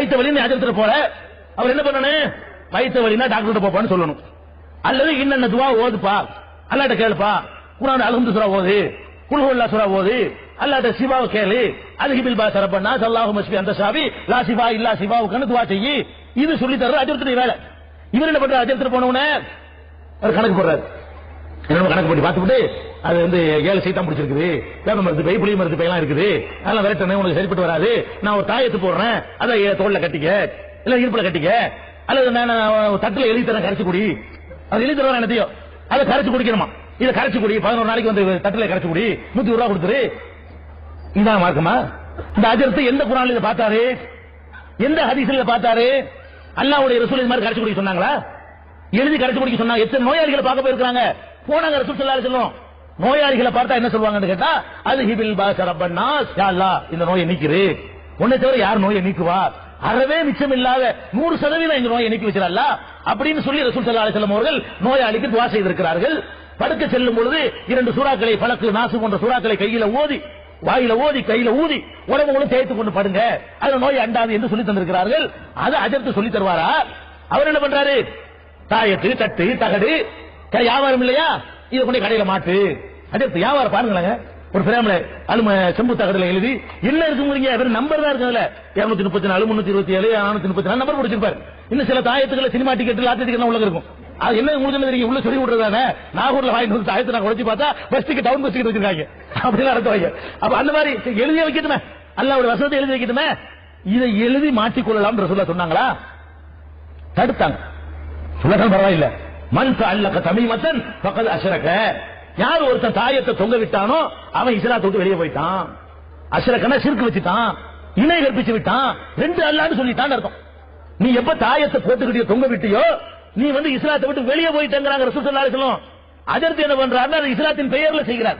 வயிற்று வலி நீ போற? அவர் என்ன பண்ணணும் வயிற்று வலினா டாக்டர் போப்பான்னு சொல்லணும். அல்லது இன்னென்ன துவா ஓதுப்பா? அல்லாட்ட கேளுப்பா. குரான் அலகுந்து சுரா ஓது. குல்ஹுல்லா சூரா ஓது. அல்லாட்ட சிவாவை கேளு. அதுகிபில் பா சரப்பண்ணா சல்லாஹு மஸ்பி அந்த சாவி லா சிவா இல்லா சிவாவுக்குன்னு துவா செய்யி. இது சொல்லி தர்ற அஜரத்துடைய வேலை. இவர் என்ன பண்ற அஜரத்துல போனவன அவர் கணக்கு போடுறாரு. என்ன கணக்கு பண்ணி பார்த்துட்டு அது வந்து ஏழு சைத்தான் பிடிச்சிருக்குது வேப்ப மருந்து பை புளி மருந்து பையெல்லாம் இருக்குது. அதெல்லாம் விரட்டணும் உனக்கு சரிப்பட்டு வராது. நான் ஒரு தாயத்து போடுறேன். அதை தோல்ல கட்டிக்க. இல்ல இடுப்புல கட்டிக்க. அல்லது நான் நான் தட்டுல எழுதி தரேன் கரைச்சு குடி. அது எழுதி தருவான் என்னத்தையும் அதை கரைச்சு குடிக்கணுமா? இதை கரைச்சு குடி. பதினோரு நாளைக்கு வந்து தட்டுல கரைச்சு குடி. நூத்தி ரூபா கொடுத்துரு. இதான் மார்க்கமா இந்த அஜரத்தை எந்த குரான்ல இதை பார்த்தாரு? எந்த ஹதீசில் பார்த்தாரு? அல்லாவுடைய ரசூல் இது மாதிரி கரைச்சு குடிக்க சொன்னாங்களா? எழுதி கரைச்சு குடிக்க சொன்னாங்க எத்தனை நோயாளிகளை பார்க்க போயிருக்காங்க போனாங்க ரசூல் ஸல்லல்லாஹு அலைஹி வஸல்லம் நோயாளிகளை பார்த்தா என்ன சொல்லுவாங்கன்னு கேட்டா அது ஹிபில் பாஸ் ரப்பன்னா யா அல்லாஹ் இந்த நோயை நீக்கிரு. உன்னை தவிர யார் நோயை நீக்குவா? அறவே மிச்சம் இல்லாத நூறு சதவீதம் இந்த நோயை நீக்கி வச்சிடல அப்படின்னு சொல்லி ரசூல் சல்லா அலிசல்லம் அவர்கள் நோயாளிக்கு துவா செய்திருக்கிறார்கள். படுக்க செல்லும் பொழுது இரண்டு சூறாக்களை பழக்கு நாசு போன்ற சூறாக்களை கையில ஓதி வாயில ஓதி கையில ஊதி உடம்புகளும் தேய்த்து கொண்டு படுங்க. அதுல நோய் அண்டாது என்று சொல்லி தந்திருக்கிறார்கள். அதை அஜர்த்து சொல்லி தருவாரா? அவர் என்ன பண்றாரு? தாயத்து தட்டு தகடு வியாபாரம் இல்லையா? இதை கொண்டு கடையில மாட்டு. அஜர்த்து வியாபாரம் பாருங்களேங்க. ஒரு பிரேமல அலும செம்பு தகடுல எழுதி என்ன இருக்குங்கிறீங்க வெறும் நம்பர் தான் இருக்குதுல இருநூத்தி முப்பத்தி நாலு முன்னூத்தி இருபத்தி ஏழு நானூத்தி முப்பத்தி நாலு நம்பர் பிடிச்சிருப்பாரு இன்னும் சில தாயத்துக்கள் சினிமா டிக்கெட் லாட்டரி டிக்கெட் உள்ள இருக்கும். அது என்ன உங்களுக்கு என்ன தெரியும்? உள்ள சொல்லி விடுறதானே நாகூர்ல வாங்கிட்டு வந்து தாயத்தை நான் உழைச்சி பார்த்தா bus ticket town bus ticket வச்சிருக்காங்க. அப்படிலாம் நடத்த வைங்க அப்ப அந்த மாதிரி சரி, எழுதி வைக்கட்டுமே ஒரு வசனத்தை எழுதி வைக்கட்டுமே. இதை எழுதி மாற்றிக்கொள்ளலாம் சொல்ல சொன்னாங்களா? தடுத்தாங்க. சொல்லதான் பரவாயில்ல. மண் அல்லக்க தமிமத்தன் பக்கத்து அசரக யார் ஒருத்தன் தாயத்தை தொங்க விட்டானோ அவன் இஸ்லாத்தை விட்டு வெளியே போயிட்டான். அசரக்கனா சிறுக்கு வச்சுட்டான் இணை கற்பிச்சு விட்டான் ரெண்டு அல்லான்னு சொல்லிட்டான் அர்த்தம். நீ எப்ப தாயத்தை போட்டுக்கிட்டியோ தொங்க விட்டியோ நீ வந்து இஸ்லாத்தை விட்டு வெளியே போயிட்டேங்கிறாங்க ரசூல் அதற்கு என்ன பண்றாருன்னா அது இஸ்லாத்தின் பெயர்ல செய்கிறார்.